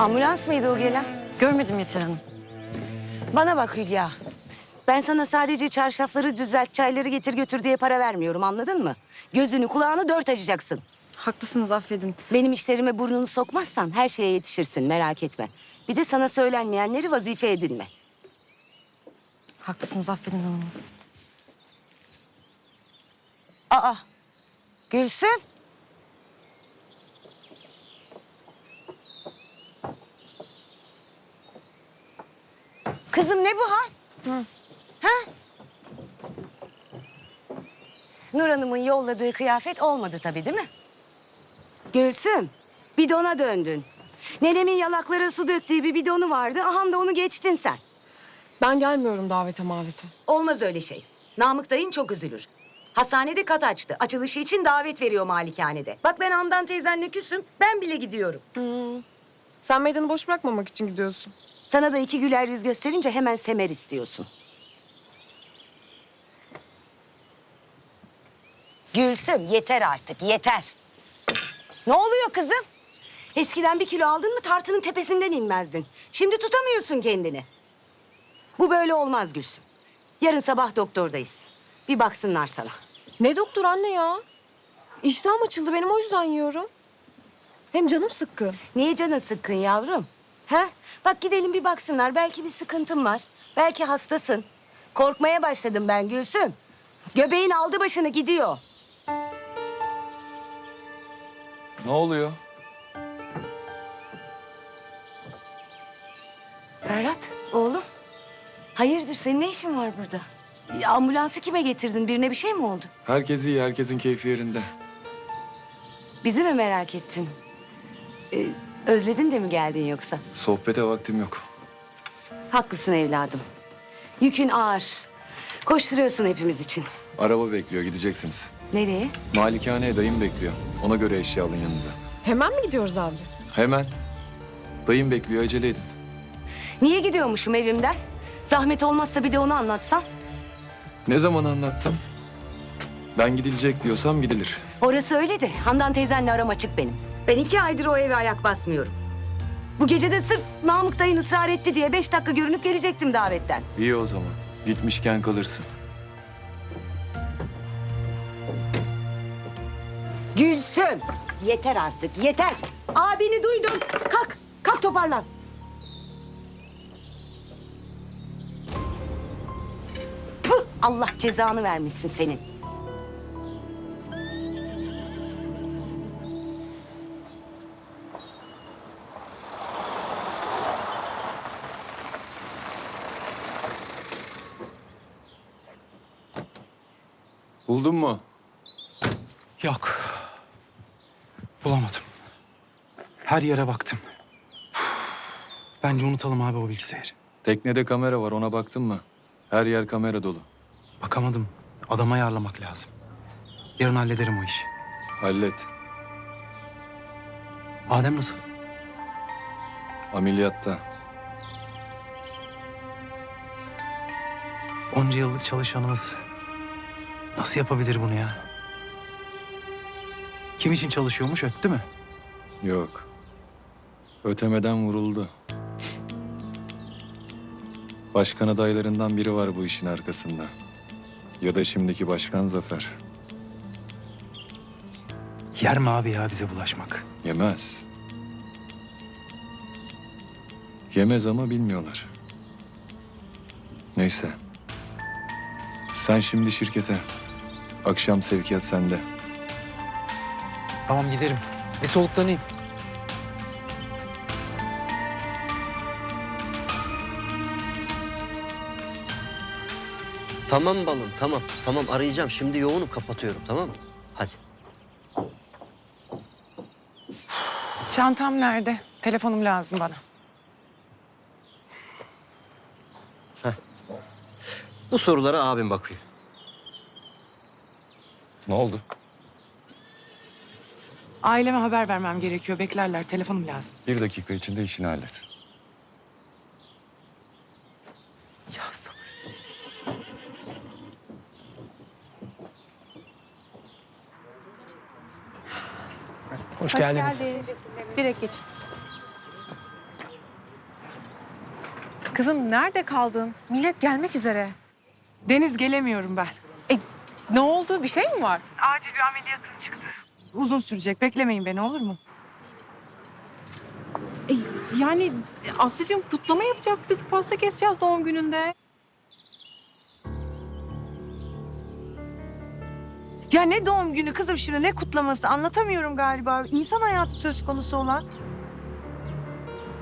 Ambulans mıydı o gelen? Görmedim Yeter Hanım. Bana bak Hülya. Ben sana sadece çarşafları düzelt, çayları getir götür diye para vermiyorum anladın mı? Gözünü kulağını dört açacaksın. Haklısınız affedin. Benim işlerime burnunu sokmazsan her şeye yetişirsin merak etme. Bir de sana söylenmeyenleri vazife edinme. Haklısınız affedin hanım. Aa, Gülsüm. Kızım ne bu hal? Ha? Nur Hanım'ın yolladığı kıyafet olmadı tabii değil mi? Gülsüm, bidona döndün. Nenemin yalaklara su döktüğü bir bidonu vardı. Aha da onu geçtin sen. Ben gelmiyorum davete mavete. Olmaz öyle şey. Namık dayın çok üzülür. Hastanede kat açtı. Açılışı için davet veriyor malikanede. Bak ben Handan teyzenle küsüm. Ben bile gidiyorum. Sen meydanı boş bırakmamak için gidiyorsun. Sana da iki güler yüz gösterince hemen semer istiyorsun. Gülsüm yeter artık yeter. Ne oluyor kızım? Eskiden bir kilo aldın mı tartının tepesinden inmezdin. Şimdi tutamıyorsun kendini. Bu böyle olmaz Gülsüm. Yarın sabah doktordayız. Bir baksınlar sana. Ne doktor anne ya? İştahım açıldı benim o yüzden yiyorum. Hem canım sıkkın. Niye canın sıkkın yavrum? Ha? Bak gidelim bir baksınlar. Belki bir sıkıntın var. Belki hastasın. Korkmaya başladım ben Gülsüm. Göbeğin aldı başını gidiyor. Ne oluyor? Ferhat, oğlum. Hayırdır senin ne işin var burada? Ya, Ambulansı kime getirdin? Birine bir şey mi oldu? Herkes iyi, herkesin keyfi yerinde. Bizi mi merak ettin? Ee, özledin de mi geldin yoksa? Sohbete vaktim yok. Haklısın evladım. Yükün ağır. Koşturuyorsun hepimiz için. Araba bekliyor, gideceksiniz. Nereye? Malikaneye dayım bekliyor. Ona göre eşya alın yanınıza. Hemen mi gidiyoruz abi? Hemen. Dayım bekliyor, acele edin. Niye gidiyormuşum evimden? Zahmet olmazsa bir de onu anlatsan. Ne zaman anlattım? Ben gidilecek diyorsam gidilir. Orası öyle de Handan teyzenle aram açık benim. Ben iki aydır o eve ayak basmıyorum. Bu gece de sırf Namık dayın ısrar etti diye beş dakika görünüp gelecektim davetten. İyi o zaman. Gitmişken kalırsın. Gülsüm! Yeter artık, yeter. Abini duydum. Kalk, kalk toparlan. Puh, Allah cezanı vermişsin senin. Buldun mu? Yok. Bulamadım. Her yere baktım. Bence unutalım abi o bilgisayarı. Teknede kamera var, ona baktın mı? Her yer kamera dolu. Bakamadım. Adama ayarlamak lazım. Yarın hallederim o işi. Hallet. Adem nasıl? Ameliyatta. Onca yıllık çalışanımız nasıl yapabilir bunu ya? Kim için çalışıyormuş öttü mü? Yok. Ötemeden vuruldu. Başkan adaylarından biri var bu işin arkasında. Ya da şimdiki başkan Zafer. Yer mi abi ya bize bulaşmak? Yemez. Yemez ama bilmiyorlar. Neyse. Sen şimdi şirkete. Akşam sevkiyat sende. Tamam giderim. Bir soluklanayım. Tamam balım tamam. Tamam arayacağım. Şimdi yoğunum kapatıyorum tamam mı? Hadi. Çantam nerede? Telefonum lazım bana. Bu sorulara abim bakıyor. Ne oldu? Aileme haber vermem gerekiyor. Beklerler. Telefonum lazım. Bir dakika içinde işini hallet. Ya sabır. Hoş, geldiniz. Direkt geçin. Kızım nerede kaldın? Millet gelmek üzere. Deniz gelemiyorum ben. Ne oldu? Bir şey mi var? Acil bir ameliyatım çıktı. Uzun sürecek. Beklemeyin beni olur mu? E, yani Aslı'cığım kutlama yapacaktık. Pasta keseceğiz doğum gününde. Ya ne doğum günü kızım şimdi ne kutlaması anlatamıyorum galiba. İnsan hayatı söz konusu olan.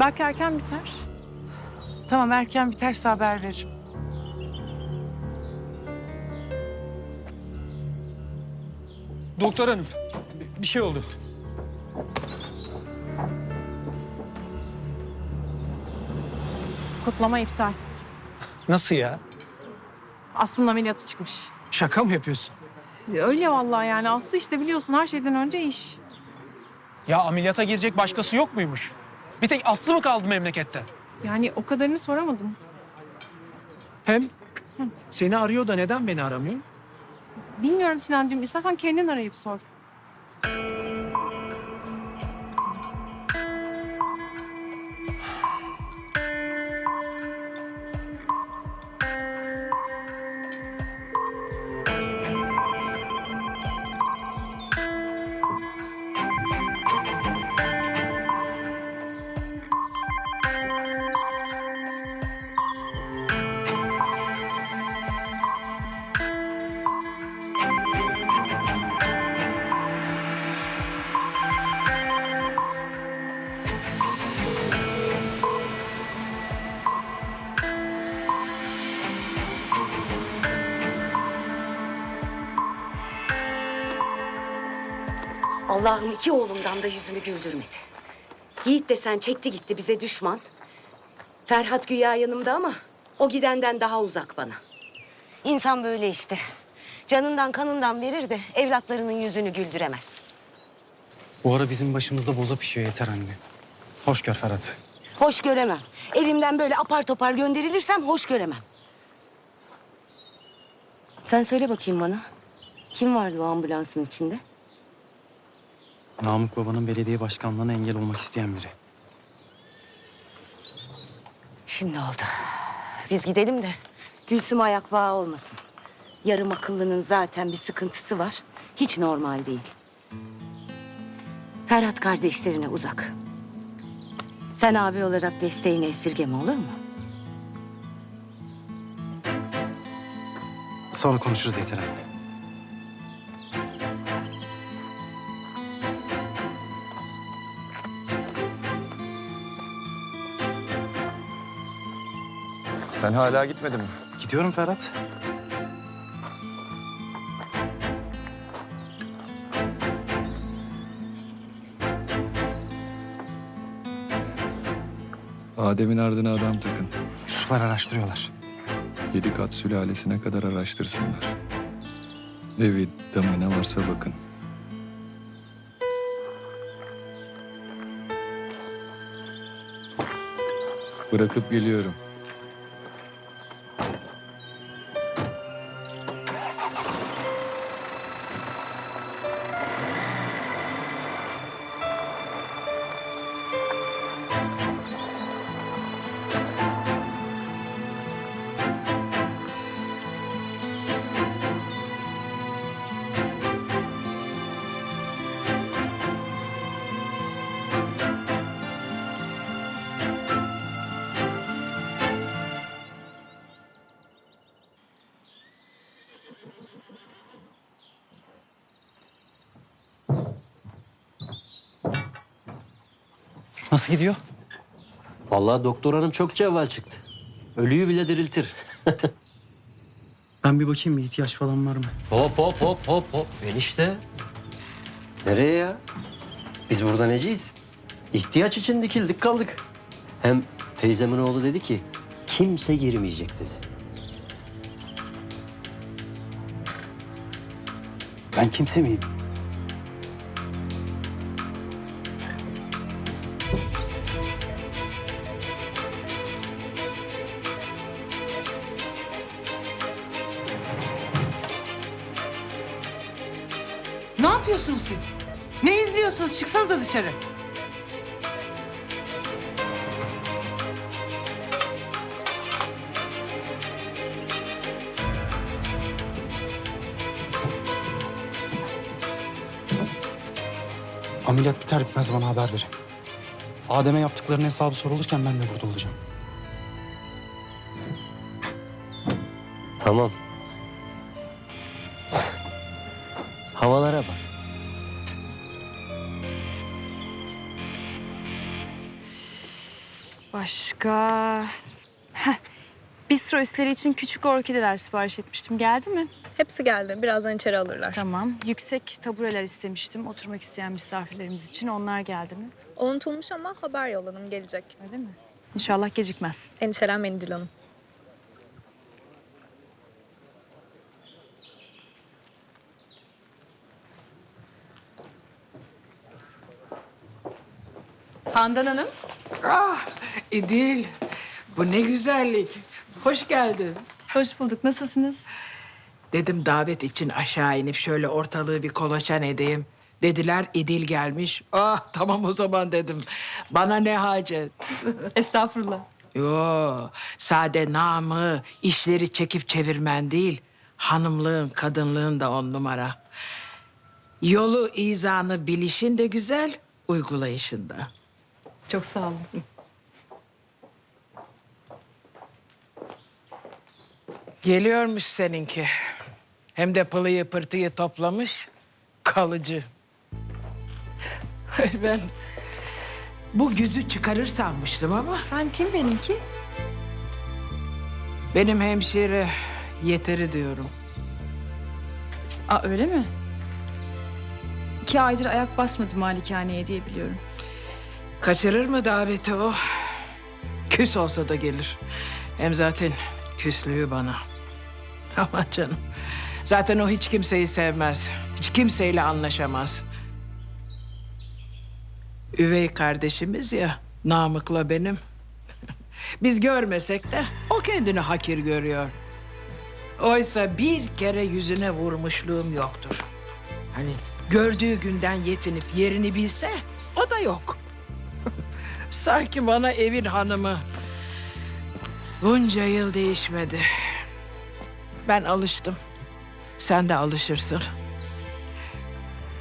Belki erken biter. Tamam erken biterse haber veririm. Doktor hanım, bir şey oldu. Kutlama iptal. Nasıl ya? Aslı'nın ameliyatı çıkmış. Şaka mı yapıyorsun? Öyle vallahi yani Aslı işte biliyorsun her şeyden önce iş. Ya ameliyata girecek başkası yok muymuş? Bir tek Aslı mı kaldı memlekette? Yani o kadarını soramadım. Hem seni arıyor da neden beni aramıyor? Bilmiyorum Sinancığım istersen kendin arayıp sor. Allah'ım iki oğlumdan da yüzümü güldürmedi. Yiğit desen çekti gitti bize düşman. Ferhat güya yanımda ama o gidenden daha uzak bana. İnsan böyle işte. Canından kanından verir de evlatlarının yüzünü güldüremez. Bu ara bizim başımızda boza pişiyor yeter anne. Hoş gör Ferhat. Hoş göremem. Evimden böyle apar topar gönderilirsem hoş göremem. Sen söyle bakayım bana. Kim vardı o ambulansın içinde? Namık babanın belediye başkanlığına engel olmak isteyen biri. Şimdi oldu. Biz gidelim de Gülsüm ayak bağı olmasın. Yarım akıllının zaten bir sıkıntısı var. Hiç normal değil. Ferhat kardeşlerine uzak. Sen abi olarak desteğini esirgeme olur mu? Sonra konuşuruz yeter anne. Sen hala gitmedin mi? Gidiyorum Ferhat. Adem'in ardına adam takın. Yusuflar araştırıyorlar. Yedi kat sülalesine kadar araştırsınlar. Evi, damı ne varsa bakın. Bırakıp geliyorum. Nasıl gidiyor? Vallahi doktor hanım çok cevval çıktı. Ölüyü bile diriltir. Ben bir bakayım bir ihtiyaç falan var mı? Hop hop hop hop hop. Enişte. Nereye ya? Biz burada neciyiz? İhtiyaç için dikildik kaldık. Hem teyzemin oğlu dedi ki kimse girmeyecek dedi. Ben kimse miyim? Ne yapıyorsunuz siz? Ne izliyorsunuz? Çıksanız da dışarı. Ameliyat biter bitmez bana haber verin. Adem'e yaptıklarının hesabı sorulurken ben de burada olacağım. Tamam. Başka... Heh, bistro üstleri için küçük orkideler sipariş etmiştim. Geldi mi? Hepsi geldi. Birazdan içeri alırlar. Tamam. Yüksek tabureler istemiştim. Oturmak isteyen misafirlerimiz için. Onlar geldi mi? Unutulmuş ama haber yolladım. Gelecek. Öyle mi? İnşallah gecikmez. Endişelenmeyin Dil Hanım. Handan Hanım. Ah İdil, bu ne güzellik. Hoş geldin. Hoş bulduk. Nasılsınız? Dedim davet için aşağı inip şöyle ortalığı bir kolaçan edeyim. Dediler İdil gelmiş. Ah tamam o zaman dedim. Bana ne hacet. Estağfurullah. Yo, sade namı, işleri çekip çevirmen değil. Hanımlığın, kadınlığın da on numara. Yolu izanı bilişin de güzel, uygulayışında. Çok sağ olun. Geliyormuş seninki. Hem de pılıyı pırtıyı toplamış, kalıcı. ben bu yüzü çıkarır sanmıştım ama Sen kim benimki? benim hemşire yeteri diyorum. Aa öyle mi? İki aydır ayak basmadı malikaneye diye biliyorum. Kaçırır mı daveti o? Küs olsa da gelir. Hem zaten küslüğü bana. Aman canım. Zaten o hiç kimseyi sevmez. Hiç kimseyle anlaşamaz. Üvey kardeşimiz ya, Namık'la benim. Biz görmesek de o kendini hakir görüyor. Oysa bir kere yüzüne vurmuşluğum yoktur. Hani gördüğü günden yetinip yerini bilse o da yok. Sanki bana evin hanımı. Bunca yıl değişmedi. Ben alıştım. Sen de alışırsın.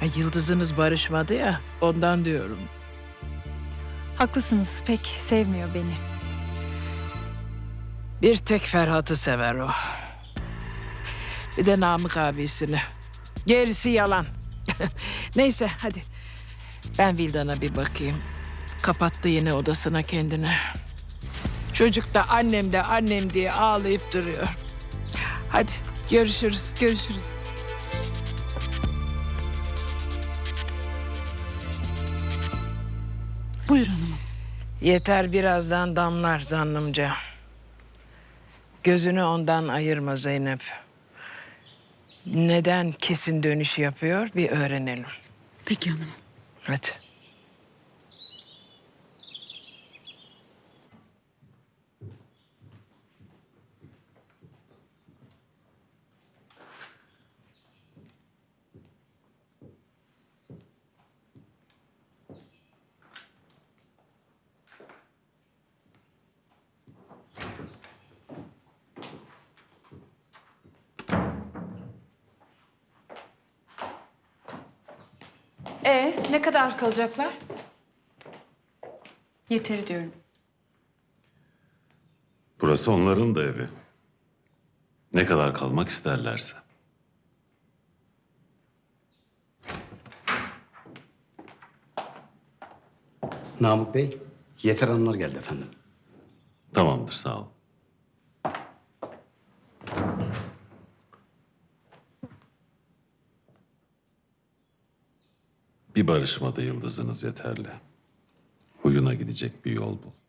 Ha, yıldızınız barışmadı ya, ondan diyorum. Haklısınız. Pek sevmiyor beni. Bir tek Ferhat'ı sever o. Bir de Namık abisini. Gerisi yalan. Neyse hadi. Ben Vildan'a bir bakayım. Kapattı yine odasına kendini. Çocuk da annem de annem diye ağlayıp duruyor. Hadi görüşürüz. Görüşürüz. Buyurun hanımım. Yeter birazdan damlar zannımca. Gözünü ondan ayırma Zeynep. Neden kesin dönüş yapıyor bir öğrenelim. Peki hanımım. Hadi. Ee, ne kadar kalacaklar? Yeteri diyorum. Burası onların da evi. Ne kadar kalmak isterlerse. Namık Bey, Yeter Hanımlar geldi efendim. Tamamdır, sağ ol. Bir barışmada yıldızınız yeterli. Huyuna gidecek bir yol bul.